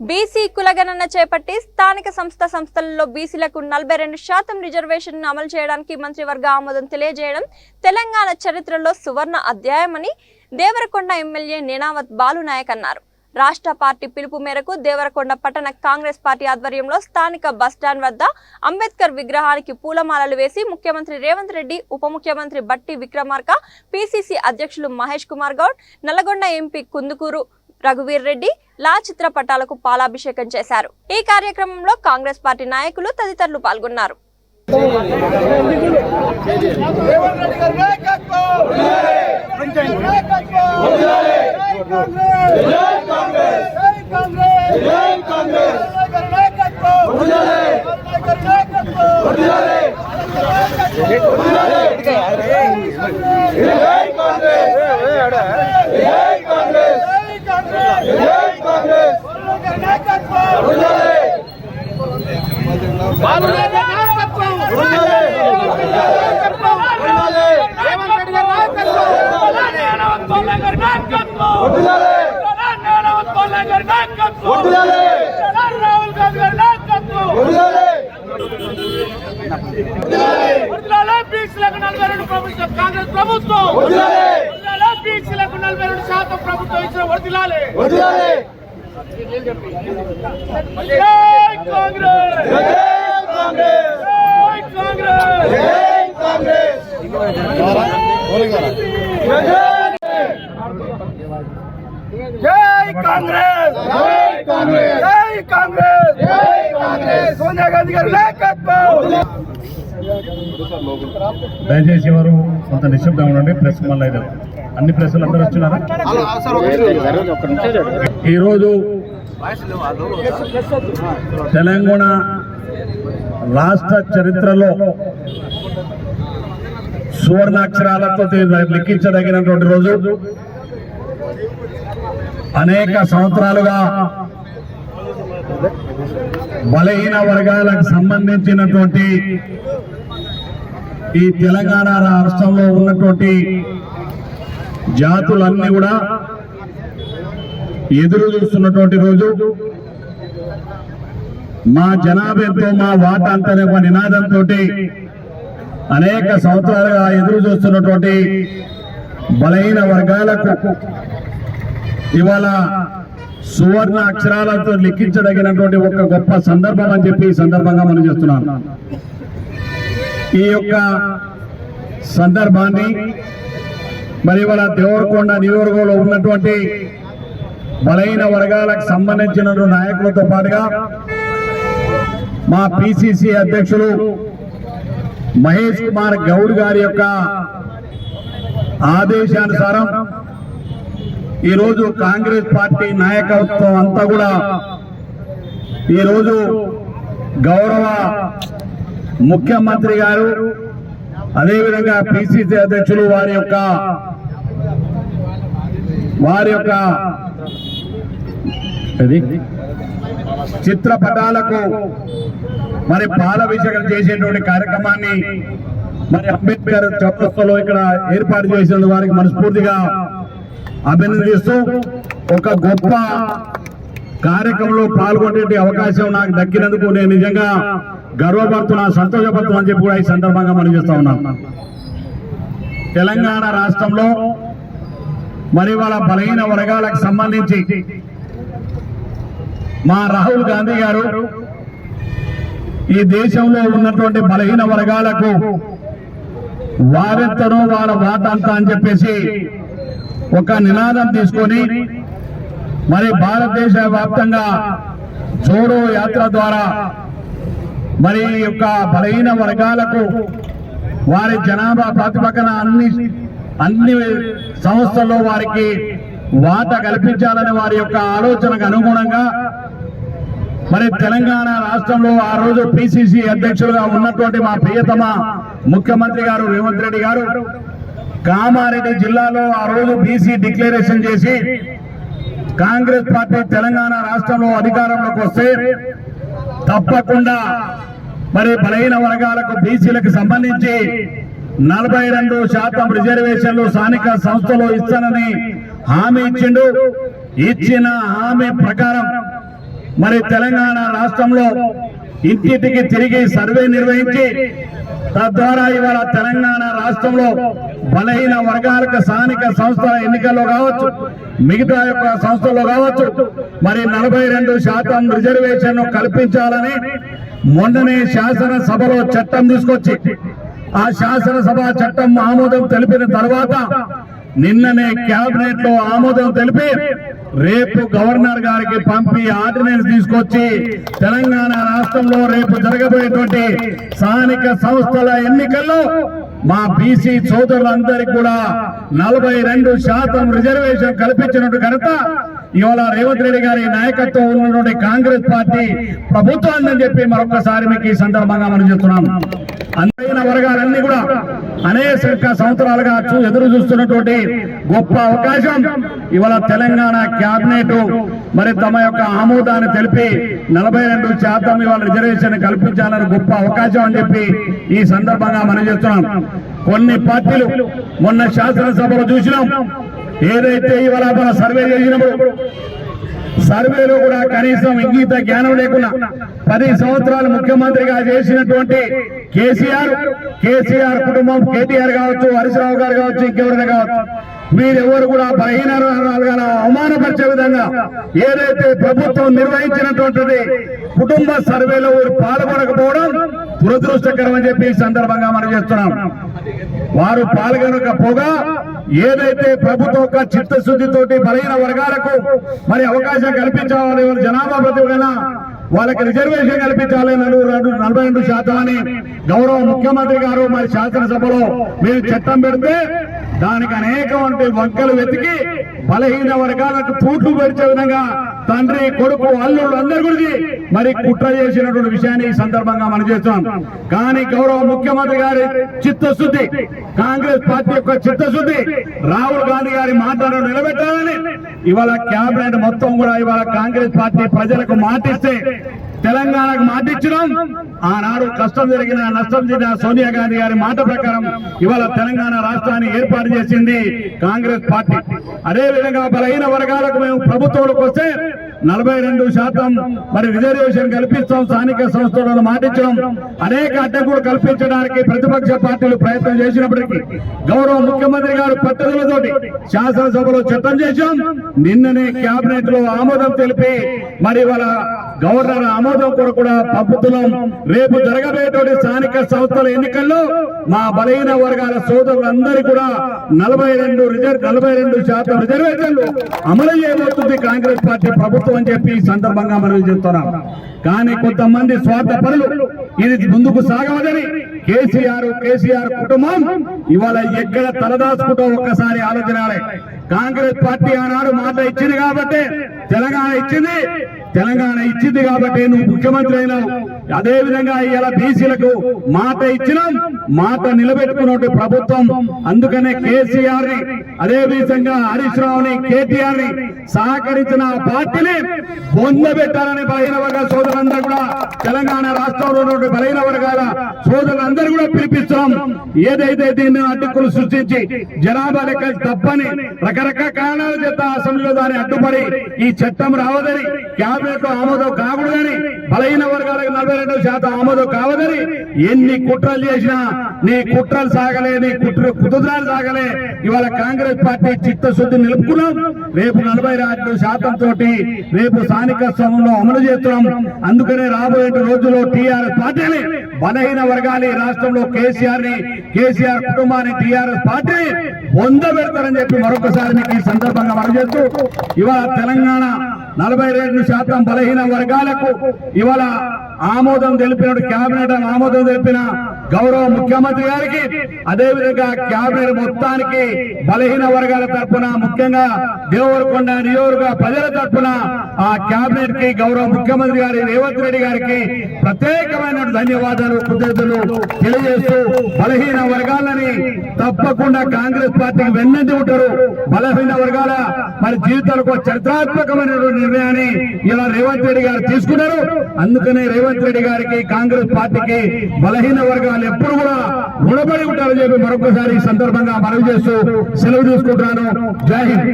BC కులగణన చేపట్టి స్థానిక సంస్థ సంస్థలలో బీసీలకు నలభై రెండు శాతం రిజర్వేషన్ అమలు చేయడానికి మంత్రివర్గ ఆమోదం తెలియజేయడం తెలంగాణ చరిత్రలో సువర్ణ అధ్యాయమని దేవరకొండ ఎమ్మెల్యే నేనావత్ బాలునాయక్ అన్నారు. రాష్ట్ర పార్టీ పిలుపు మేరకు దేవరకొండ పట్టణ కాంగ్రెస్ పార్టీ ఆధ్వర్యంలో స్థానిక బస్టాండ్ వద్ద అంబేద్కర్ విగ్రహానికి పూలమాలలు వేసి ముఖ్యమంత్రి రేవంత్ రెడ్డి ఉప ముఖ్యమంత్రి బట్టి విక్రమార్క పిసిసి అధ్యక్షులు మహేష్ కుమార్ గౌడ్ నల్లగొండ ఎంపీ కుందుకూరు రఘువీర్ రెడ్డి లా చిత్రపటాలకు పాలాభిషేకం చేశారు. ఈ కార్యక్రమంలో కాంగ్రెస్ పార్టీ నాయకులు తదితరులు పాల్గొన్నారు రేవంత్ రెడ్డి గారి నాయకత్వం జై కాంగ్రెస్ జై కాంగ్రెస్ జై కాంగ్రెస్ జై కాంగ్రెస్ గారి నాయకత్వం గారి నాయకత్వం జై కాంగ్రెస్ జై కాంగ్రెస్ జై కాంగ్రెస్ జై కాంగ్రెస్ గారి నాయకత్వం బాలు గారి నాయకత్వం కాంగ్రెస్ ప్రభుత్వం బీసీలకు నలభై రెండు శాతం ప్రభుత్వం ఇచ్చిన వర్దిలాలే జై కాంగ్రెస్ జై కాంగ్రెస్ జై కాంగ్రెస్! జై కాంగ్రెస్! జై కాంగ్రెస్ జై కాంగ్రెస్ సోనియా గాంధీ గారి నాయకత్వం! దయచేసి ఎవరు కొంత నిశ్శబ్దం ఉండండి ప్రెస్ మళ్ళీ అన్ని ప్రెస్లు అందరూ వచ్చినారా? ఈరోజు తెలంగాణ రాష్ట్ర చరిత్రలో సువర్ణాక్షరాలతో లిఖించదగినటువంటి రోజు. అనేక సంవత్సరాలుగా బలహీన వర్గాలకు సంబంధించినటువంటి ఈ తెలంగాణ రాష్ట్రంలో ఉన్నటువంటి జాతులన్నీ కూడా ఎదురు చూస్తున్నటువంటి రోజు. మా జనాభాతో మా వాటా అంతనే ఒక నినాదంతో అనేక సంవత్సరాలుగా ఎదురు చూస్తున్నటువంటి బలహీన వర్గాలకు ఇవాళ సువర్ణ అక్షరాలతో లిఖించదగినటువంటి ఒక గొప్ప సందర్భం అని చెప్పి ఈ సందర్భంగా మనం చేస్తున్నాం. ఈ యొక్క సందర్భాన్ని మరి ఇవాళ దేవరకొండ నియోజకవర్గంలో ఉన్నటువంటి బలహీన వర్గాలకు సంబంధించిన నాయకులతో పాటుగా మా పిసిసి అధ్యక్షులు మహేష్ కుమార్ గౌడ్ గారి యొక్క ఆదేశానుసారం ఈరోజు కాంగ్రెస్ పార్టీ నాయకత్వం అంతా కూడా ఈరోజు గౌరవ ముఖ్యమంత్రి గారు అదేవిధంగా పిసిసి అధ్యక్షులు వారి యొక్క వారి యొక్క చిత్రపటాలకు మరి పాలాభిషేకం చేసేటువంటి కార్యక్రమాన్ని మరి అంబేద్కర్ చౌరస్తాలో ఇక్కడ ఏర్పాటు చేసిన వారికి మనస్ఫూర్తిగా అభినందిస్తూ ఒక గొప్ప కార్యక్రమంలో పాల్గొనే అవకాశం నాకు దక్కినందుకు నేను నిజంగా గర్వపడుతున్నా సంతోషపడుతున్నా అని చెప్పి కూడా ఈ సందర్భంగా మనం చేస్తా ఉన్నాను తెలంగాణ రాష్ట్రంలో మరి వాళ్ళ బలహీన వర్గాలకు సంబంధించి మా రాహుల్ గాంధీ గారు ఈ దేశంలో ఉన్నటువంటి బలహీన వర్గాలకు వారెత్తరు వాళ్ళ అంతా అని చెప్పేసి ఒక నినాదం తీసుకొని మరి భారతదేశ వ్యాప్తంగా జోడో యాత్ర ద్వారా మరి యొక్క బలహీన వర్గాలకు వారి జనాభా ప్రతిపక్కన అన్ని అన్ని సంస్థల్లో వారికి వాట కల్పించాలని వారి యొక్క ఆలోచనకు అనుగుణంగా మరి తెలంగాణ రాష్ట్రంలో ఆ రోజు పిసిసి అధ్యక్షులుగా ఉన్నటువంటి మా ప్రియతమ ముఖ్యమంత్రి గారు రేవంత్ రెడ్డి గారు కామారెడ్డి జిల్లాలో ఆ రోజు బీసీ డిక్లరేషన్ చేసి కాంగ్రెస్ పార్టీ తెలంగాణ రాష్ట్రంలో అధికారంలోకి వస్తే తప్పకుండా మరి బలహీన వర్గాలకు బీసీలకు సంబంధించి నలభై రెండు శాతం రిజర్వేషన్లు స్థానిక సంస్థలు ఇస్తానని హామీ ఇచ్చిండు. ఇచ్చిన హామీ ప్రకారం మరి తెలంగాణ రాష్ట్రంలో ఇంటింటికి తిరిగి సర్వే నిర్వహించి తద్వారా ఇవాళ తెలంగాణ రాష్ట్రంలో బలహీన వర్గాలకు స్థానిక సంస్థల ఎన్నికల్లో కావచ్చు మిగతా యొక్క సంస్థల్లో కావచ్చు మరి నలభై రెండు శాతం రిజర్వేషన్ కల్పించాలని మొన్ననే శాసనసభలో చట్టం తీసుకొచ్చి ఆ శాసనసభ చట్టం ఆమోదం తెలిపిన తర్వాత నిన్ననే కేబినెట్లో ఆమోదం తెలిపి రేపు గవర్నర్ గారికి పంపి ఆర్డినెన్స్ తీసుకొచ్చి తెలంగాణ రాష్ట్రంలో రేపు జరగబోయేటువంటి స్థానిక సంస్థల ఎన్నికల్లో మా బీసీ సోదరులందరికీ కూడా నలభై రెండు శాతం రిజర్వేషన్ కల్పించినట్టు ఘనత ఇవాళ రేవంత్ రెడ్డి గారి నాయకత్వం ఉన్నటువంటి కాంగ్రెస్ పార్టీ ప్రభుత్వాన్ని చెప్పి మరొకసారి మీకు ఈ సందర్భంగా మనం చెప్తున్నాం. అందైన వర్గాలన్నీ కూడా అనేక సంవత్సరాలుగా ఎదురు చూస్తున్నటువంటి గొప్ప అవకాశం. ఇవాళ తెలంగాణ క్యాబినెట్ మరి తమ యొక్క ఆమోదాన్ని తెలిపి నలభై రెండు శాతం ఇవాళ రిజర్వేషన్ కల్పించాలని గొప్ప అవకాశం అని చెప్పి ఈ సందర్భంగా మనం చేస్తున్నాం కొన్ని పార్టీలు మొన్న శాసనసభలో చూసినాం. ఏదైతే ఇవాళ మన సర్వే చేసినప్పుడు సర్వేలో కూడా కనీసం ఇంగీత జ్ఞానం లేకుండా పది సంవత్సరాలు ముఖ్యమంత్రిగా చేసినటువంటి కేసీఆర్ కేసీఆర్ కుటుంబం కేటీఆర్ కావచ్చు హరీశ్రావు గారు కావచ్చు ఇంకెవరైనా కావచ్చు మీరెవరు కూడా బలహీన అవమానపరిచే విధంగా ఏదైతే ప్రభుత్వం నిర్వహించినటువంటిది కుటుంబ సర్వేలో వారు పాల్గొనకపోవడం దురదృష్టకరం అని చెప్పి ఈ సందర్భంగా మనం చేస్తున్నాం. వారు పాల్గొనకపోగా ఏదైతే ప్రభుత్వం యొక్క చిత్తశుద్ధితోటి బలహీన వర్గాలకు మరి అవకాశం కల్పించాలి జనాభా ప్రతిభన వాళ్ళకి రిజర్వేషన్ కల్పించాలి నలుగురు రెండు నలభై రెండు శాతం అని గౌరవ ముఖ్యమంత్రి గారు మరి శాసనసభలో మీరు చట్టం పెడితే దానికి అనేకమంటి వంకలు వెతికి బలహీన వర్గాలకు తూట్లు పెరిచే విధంగా తండ్రి కొడుకు అల్లుడు అందరి గురించి మరి కుట్ర చేసినటువంటి విషయాన్ని ఈ సందర్భంగా మనం చేస్తాం కానీ గౌరవ ముఖ్యమంత్రి గారి చిత్తశుద్ధి కాంగ్రెస్ పార్టీ యొక్క చిత్తశుద్ధి రాహుల్ గాంధీ గారి మాటలను నిలబెట్టాలని ఇవాళ కేబినెట్ మొత్తం కూడా ఇవాళ కాంగ్రెస్ పార్టీ ప్రజలకు మాటిస్తే తెలంగాణకు మాటిచ్చినాం. ఆనాడు కష్టం జరిగిన నష్టం జరిగిన సోనియా గాంధీ గారి మాట ప్రకారం ఇవాళ తెలంగాణ రాష్ట్రాన్ని ఏర్పాటు చేసింది కాంగ్రెస్ పార్టీ. అదే విధంగా బలహీన వర్గాలకు మేము ప్రభుత్వంలోకి వస్తే నలభై రెండు శాతం మరి రిజర్వేషన్ కల్పిస్తాం స్థానిక సంస్థలను మాటించడం అనేక అడ్డంకులు కల్పించడానికి ప్రతిపక్ష పార్టీలు ప్రయత్నం చేసినప్పటికీ గౌరవ ముఖ్యమంత్రి గారు పద్ధతులతోటి శాసనసభలో చట్టం చేశాం. నిన్ననే కేబినెట్లో ఆమోదం తెలిపి మరి వాళ్ళ గవర్నర్ ఆమోదం కొరకు కూడా పంపుతున్నాం. రేపు జరగబోయేటువంటి స్థానిక సంస్థల ఎన్నికల్లో మా బలహీన వర్గాల సోదరులందరూ కూడా నలభై రెండు రిజర్వ్ నలభై రెండు శాతం రిజర్వేషన్లు అమలు చేయబోతుంది కాంగ్రెస్ పార్టీ ప్రభుత్వం అని చెప్పి ఈ సందర్భంగా మనం చెప్తున్నాం. కానీ కొంతమంది స్వార్థ పనులు ఇది ముందుకు సాగవదని కేసీఆర్ కేసీఆర్ కుటుంబం ఇవాళ ఎక్కడ తలదాచుకుంటూ ఒక్కసారి ఆలోచనాలే కాంగ్రెస్ పార్టీ ఆనాడు మాట ఇచ్చింది కాబట్టి తెలంగాణ ఇచ్చింది. తెలంగాణ ఇచ్చింది కాబట్టి నువ్వు ముఖ్యమంత్రి అయినావు. అదే విధంగా ఇలా బీసీలకు మాట ఇచ్చినాం మాట నిలబెట్టుకున్నట్టు ప్రభుత్వం. అందుకనే కేసీఆర్ని అదే విధంగా హరీష్ రావుని కేటీఆర్ని సహకరించిన పార్టీని పొందబెట్టాలని బలహీన వర్గాల సోదరులందరూ కూడా తెలంగాణ రాష్ట్రంలో ఉన్నటువంటి బలహీన వర్గాల సోదరులందరూ కూడా పిలిపిస్తున్నాం. ఏదైతే దీన్ని అడ్డుకులు సృష్టించి జనాభా లెక్క తప్పని రకరకాల కారణాల చేత అసెంబ్లీలో దాన్ని అడ్డుపడి ఈ చట్టం రావదని క్యాబినెట్ ఆమోదం కాకూడదని బలహీన వర్గాలకు నలభై రెండు శాతం ఆమోదం కావదని ఎన్ని కుట్రలు చేసినా నీ కుట్రలు సాగలే నీ కుట్ర కుతుద్రాలు సాగలే. ఇవాళ కాంగ్రెస్ పార్టీ చిత్తశుద్ధి నిలుపుకున్నాం. రేపు నలభై రెండు శాతం తోటి రేపు స్థానిక స్థలంలో అమలు చేస్తున్నాం. అందుకనే రాబోయే రోజుల్లో టీఆర్ఎస్ పార్టీని బలహీన వర్గాలు రాష్ట్రంలో కేసీఆర్ని కేసీఆర్ కుటుంబాన్ని టీఆర్ఎస్ పార్టీ పొందబెడతారని చెప్పి మరొకసారి మీకు ఈ సందర్భంగా మనం చేస్తూ ఇవాళ తెలంగాణ నలభై రెండు శాతం బలహీన వర్గాలకు ఇవాళ ఆమోదం తెలిపిన కేబినెట్ ఆమోదం తెలిపిన గౌరవ ముఖ్యమంత్రి గారికి అదే విధంగా కేబినెట్ మొత్తానికి బలహీన వర్గాల తరఫున ముఖ్యంగా దేవరకొండ నియోజక ప్రజల తరఫున ఆ కేబినెట్కి గౌరవ ముఖ్యమంత్రి గారి రేవంత్ రెడ్డి గారికి ప్రత్యేకమైన ధన్యవాదాలు కృతజ్ఞతలు తెలియజేస్తూ బలహీన వర్గాలని తప్పకుండా కాంగ్రెస్ పార్టీకి వెన్నంటి ఉంటారు. బలహీన వర్గాల మరి జీవితాలకు చరిత్రాత్మకమైన నిర్ణయాన్ని ఇలా రేవంత్ రెడ్డి గారు తీసుకున్నారు. అందుకనే రేవంత్ రెడ్డి గారికి కాంగ్రెస్ పార్టీకి బలహీన వర్గాలు ఎప్పుడు కూడా రుణపడి ఉంటారని చెప్పి మరొకసారి సందర్భంగా మనవి చేస్తూ సెలవు తీసుకుంటున్నాను జై హింద్.